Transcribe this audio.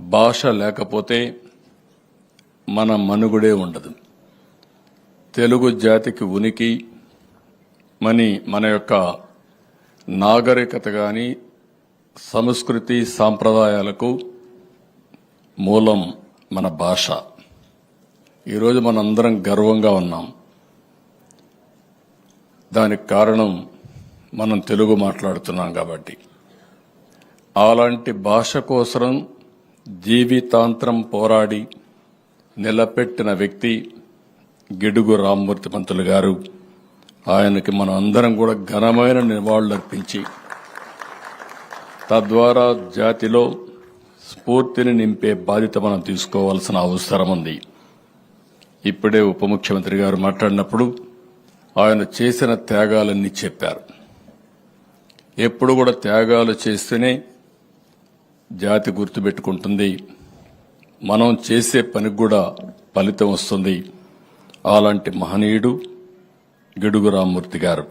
భాష లేకపోతే మన మనుగుడే ఉండదు. తెలుగు జాతికి ఉనికి మని మన యొక్క నాగరికత కానీ సంస్కృతి సాంప్రదాయాలకు మూలం మన భాష. ఈరోజు మనందరం గర్వంగా ఉన్నాం. దానికి కారణం మనం తెలుగు మాట్లాడుతున్నాం కాబట్టి. అలాంటి భాష కోసం జీవితాంతరం పోరాడి నిలబెట్టిన వ్యక్తి గిడుగు రామ్మూర్తి పంతులు గారు. ఆయనకి మనం అందరం కూడా ఘనమైన నివాళులర్పించి తద్వారా జాతిలో స్ఫూర్తిని నింపే బాధ్యత మనం తీసుకోవాల్సిన అవసరం ఉంది. ఇప్పుడే ఉప ముఖ్యమంత్రి గారు మాట్లాడినప్పుడు ఆయన చేసిన త్యాగాలన్నీ చెప్పారు. ఎప్పుడు కూడా త్యాగాలు చేస్తేనే జాతి గుర్తుపెట్టుకుంటుంది. మనం చేసే పనికి కూడా ఫలితం వస్తుంది. అలాంటి మహనీయుడు గిడుగు రామ్మూర్తి గారు.